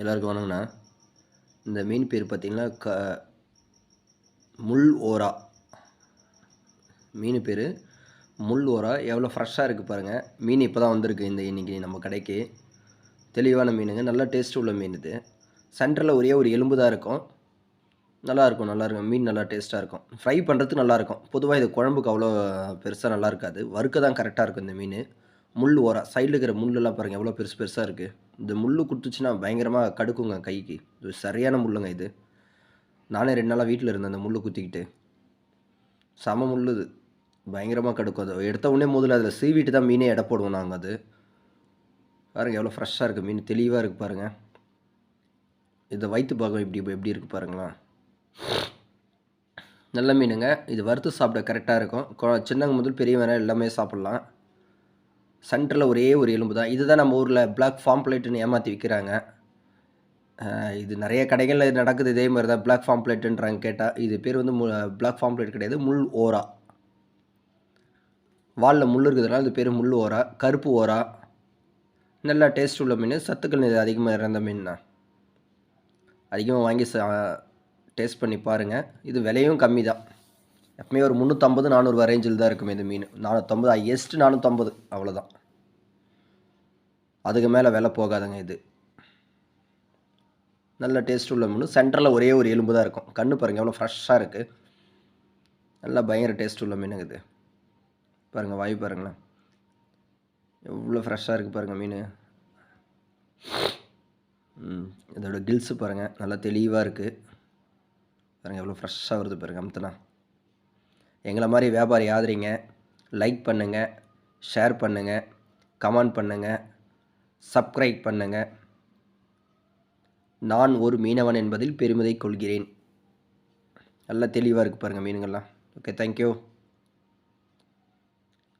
எல்லாருக்கும் வணங்கண்ணா இந்த மீன் பேர் பார்த்திங்கன்னா க முள் ஓரா. மீன் பேர் முள் ஓரா. எவ்வளோ ஃப்ரெஷ்ஷாக இருக்குது பாருங்கள் மீன் இப்போ தான் வந்திருக்கு இந்த இன்றைக்கி நம்ம கடைக்கு. தெளிவான மீனுங்க. நல்லா டேஸ்ட் உள்ள மீன் இது. சென்டரில் ஒரே ஒரு எலும்பு தான் இருக்கும். நல்லாயிருக்கும் நல்லாயிருக்கும் மீன் நல்லா டேஸ்ட்டாக இருக்கும். ஃப்ரை பண்ணுறதுக்கு நல்லாயிருக்கும் பொதுவாக இது குழம்புக்கு அவ்வளோ பெருசாக நல்லா இருக்காது. வறுக்க தான் கரெக்டாக இருக்கும் இந்த மீன். முள் ஓரா சைடில் இருக்கிற முள்ளெல்லாம் பாருங்கள் எவ்வளோ பெருசு பெருசாக இருக்குது இந்த முள் குத்துச்சுன்னா பயங்கரமாக கடுக்குங்க கைக்கு. இது சரியான முள்ளுங்க இது. நானே ரெண்டு நாளாக வீட்டில் இருந்தேன் அந்த முள் குத்திக்கிட்டு. செம முள் இது. பயங்கரமாக கடுக்கும் அது. எடுத்த உடனே முதல்ல அதில் சீவிட்டு தான் மீனே எடை போடுவோம் நாங்கள் அது. பாருங்கள் எவ்வளோ ஃப்ரெஷ்ஷாக இருக்குது மீன் தெளிவாக இருக்குது பாருங்கள் இதை வயிற்று பாகம் இப்படி எப்படி இருக்குது பாருங்களா நல்ல மீனுங்க. இது வறுத்து சாப்பிட கரெக்டாக இருக்கும். சின்னங்க சின்னவங்க முதல் பெரியவங்க எல்லாமே சாப்பிட்லாம். சென்டரில் ஒரே ஒரு எலும்பு தான். இதுதான் நம்ம ஊரில் பிளாக் ஃபார்ம் பிளேட்டுன்னு ஏமாற்றி விற்கிறாங்க இது நிறைய கடைகளில் நடக்குது இதே மாதிரி தான் பிளாக் ஃபார்ம் பிளேட்டுன்றாங்க கேட்டால் இது பேர் வந்து மு பிளாக் ஃபார்ம் பிளேட் கிடையாது முள் ஓரா. வாலில் முள் இருக்கிறதுனால இது பேர் முள் ஓரா கருப்பு ஓரா. நல்லா டேஸ்ட் உள்ள மீன் சத்துக்கள் இது அதிகமாக இறந்த மீன் தான். அதிகமாக வாங்கி சா டேஸ்ட் பண்ணி பாருங்கள் இது விலையும் கம்மி தான். எப்பவுமே ஒரு முந்நூற்றம்பது நானூறுவா ரேஞ்சில் தான் இருக்கும் இந்த மீன். நானூற்றம்பது ஹையஸ்ட்டு நானூற்றம்பது அவ்வளோதான் அதுக்கு மேலே விலை போகாதுங்க இது. நல்ல டேஸ்ட் உள்ள மீன். சென்டரில் ஒரே ஒரு எலும்பு தான் இருக்கும். கண்ணு பாருங்கள் எவ்வளோ ஃப்ரெஷ்ஷாக இருக்குது நல்லா பயங்கர டேஸ்ட் உள்ள மீனுங்க இது. பாருங்கள் வாய் பாருங்களேன். எவ்வளோ ஃப்ரெஷ்ஷாக இருக்குது பாருங்கள் மீன். ம் இதோட கில்ஸு பாருங்கள் நல்லா தெளிவாக இருக்குது பாருங்கள் எவ்வளோ ஃப்ரெஷ்ஷாக வருது பாருங்கள் அமுத்தனா. எங்களை மாதிரி வியாபாரி ஆதரிங்க. லைக் பண்ணுங்கள் ஷேர் பண்ணுங்கள் கமெண்ட் பண்ணுங்கள் சப்ஸ்கிரைப் பண்ணுங்கள் நான் ஒரு மீனவன் என்பதில் பெருமிதை கொள்கிறேன். நல்லா தெளிவாக இருக்குது பாருங்கள் மீனுங்கள்லாம் ஓகே தேங்க்யூ